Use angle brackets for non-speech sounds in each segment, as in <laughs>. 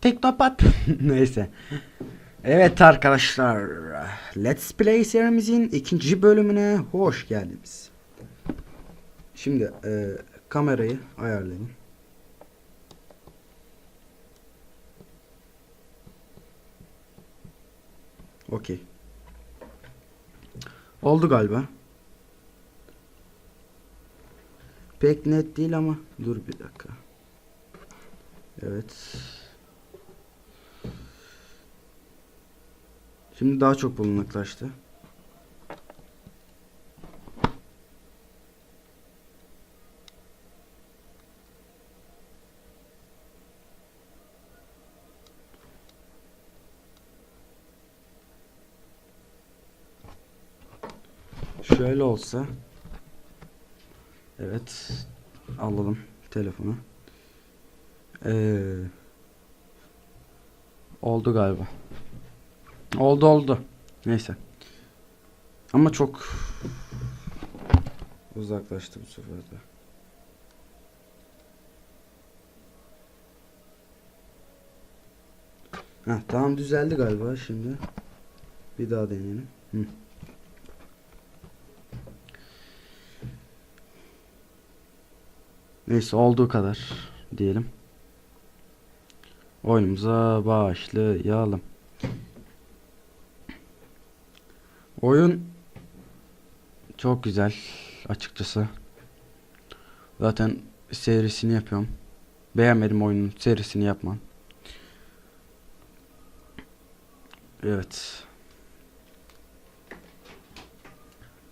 Teknopat. <laughs> Neyse. Evet arkadaşlar. Let's Play serimizin ikinci bölümüne hoş geldiniz. Şimdi e, kamerayı ayarlayalım. Okey. Oldu galiba. Pek net değil ama dur bir dakika. Evet. Şimdi daha çok bulunaklaştı. Şöyle olsa. Evet alalım telefonu. Ee, Oldu galiba Oldu oldu Neyse Ama çok Uzaklaştı bu sefer de Heh, tamam düzeldi galiba şimdi Bir daha deneyelim Hı. Neyse olduğu kadar diyelim. Oyunumuza başlayalım. Oyun çok güzel açıkçası. Zaten serisini yapıyorum. Beğenmedim oyunun serisini yapmam. Evet.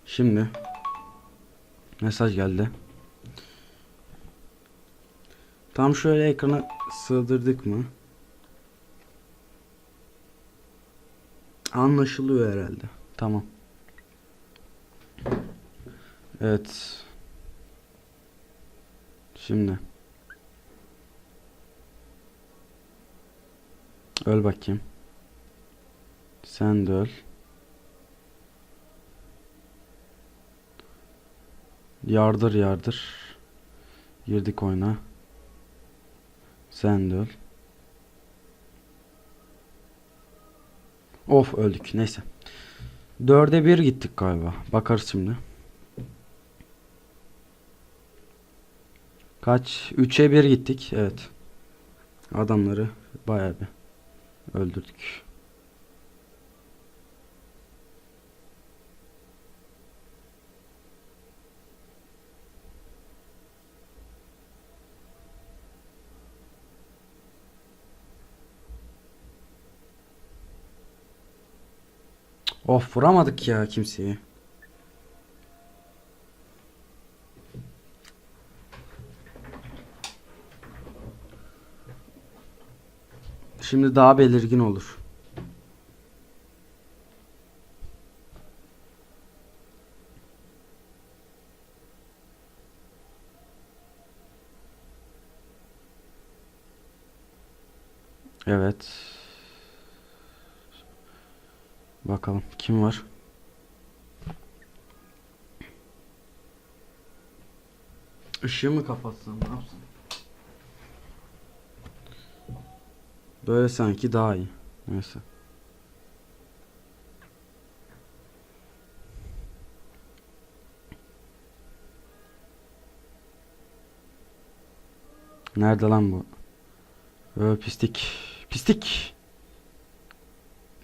Şimdi mesaj geldi. Tam şöyle ekrana sığdırdık mı? Anlaşılıyor herhalde. Tamam. Evet. Şimdi. Öl bakayım. Sen de öl. Yardır yardır. Girdik oyuna. Sen de öl. Of öldük. Neyse. Dörde bir gittik galiba. Bakarız şimdi. Kaç? Üçe bir gittik. Evet. Adamları bayağı bir öldürdük. Of vuramadık ya kimseyi. Şimdi daha belirgin olur. Evet. Bakalım kim var? Işığı mı kapatsam ne yapsam? Böyle sanki daha iyi. Neyse. Nerede lan bu? Ö pislik. Pislik.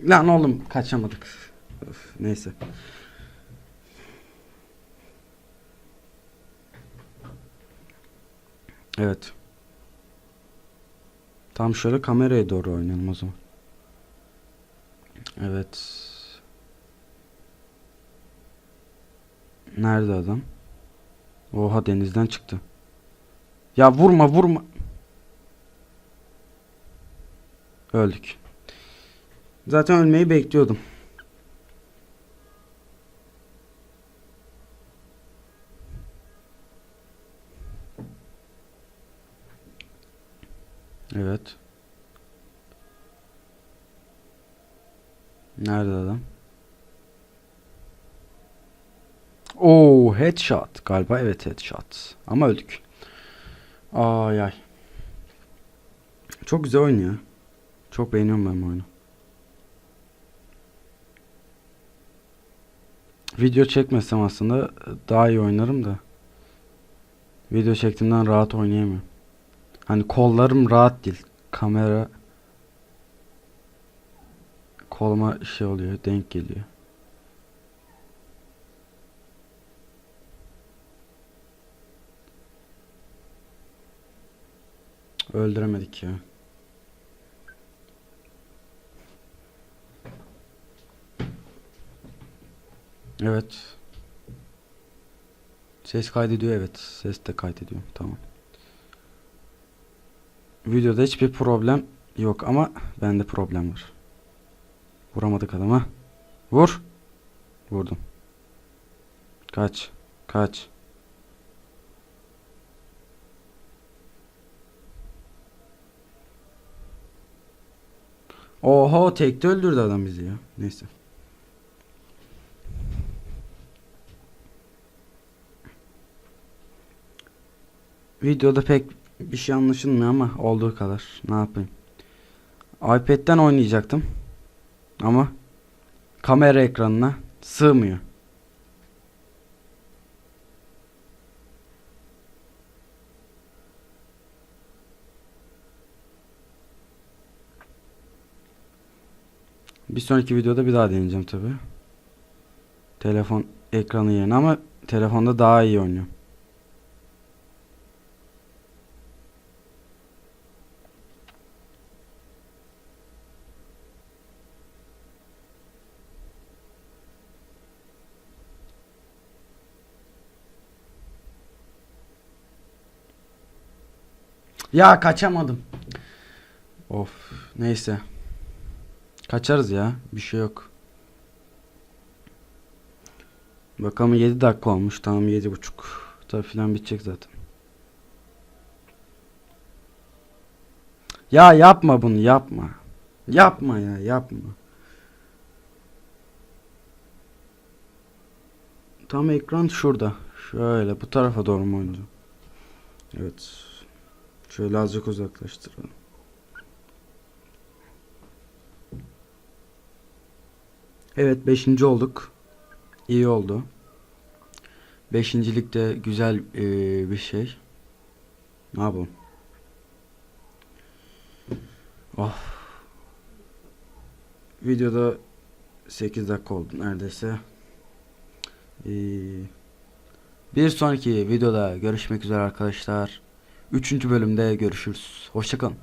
Lan oğlum kaçamadık. Öf, neyse. Evet. Tam şöyle kameraya doğru oynayalım o zaman. Evet. Nerede adam? Oha denizden çıktı. Ya vurma vurma. Öldük. Zaten ölmeyi bekliyordum. Evet. Nerede adam? Oo headshot galiba evet headshot. Ama öldük. Ay ay. Çok güzel oynuyor. Çok beğeniyorum ben bu oyunu. Video çekmesem aslında daha iyi oynarım da. Video çektiğimden rahat oynayamıyorum. Hani kollarım rahat değil. Kamera koluma şey oluyor, denk geliyor. Öldüremedik ya. Evet. Ses kaydediyor evet. Ses de kaydediyor. Tamam. Videoda hiçbir problem yok ama bende problem var. Vuramadık adama. Vur. Vurdum. Kaç. Kaç. Oho tekte öldürdü adam bizi ya. Neyse. Videoda pek bir şey anlaşılmıyor ama olduğu kadar. Ne yapayım? iPad'den oynayacaktım. Ama kamera ekranına sığmıyor. Bir sonraki videoda bir daha deneyeceğim tabi. Telefon ekranı yerine ama telefonda daha iyi oynuyor. Ya kaçamadım. Of neyse. Kaçarız ya. Bir şey yok. Bakalım 7 dakika olmuş. Tamam 7.30. Tabi filan bitecek zaten. Ya yapma bunu yapma. Yapma ya yapma. Tam ekran şurada. Şöyle bu tarafa doğru mu oynayacağım? Evet. Şöyle azıcık uzaklaştıralım. Evet 5. olduk. İyi oldu. Beşincilik de güzel eee, bir şey. Ne yapalım? Oh. Videoda 8 dakika oldu neredeyse. Ee, bir sonraki videoda görüşmek üzere arkadaşlar. Üçüncü bölümde görüşürüz. Hoşçakalın.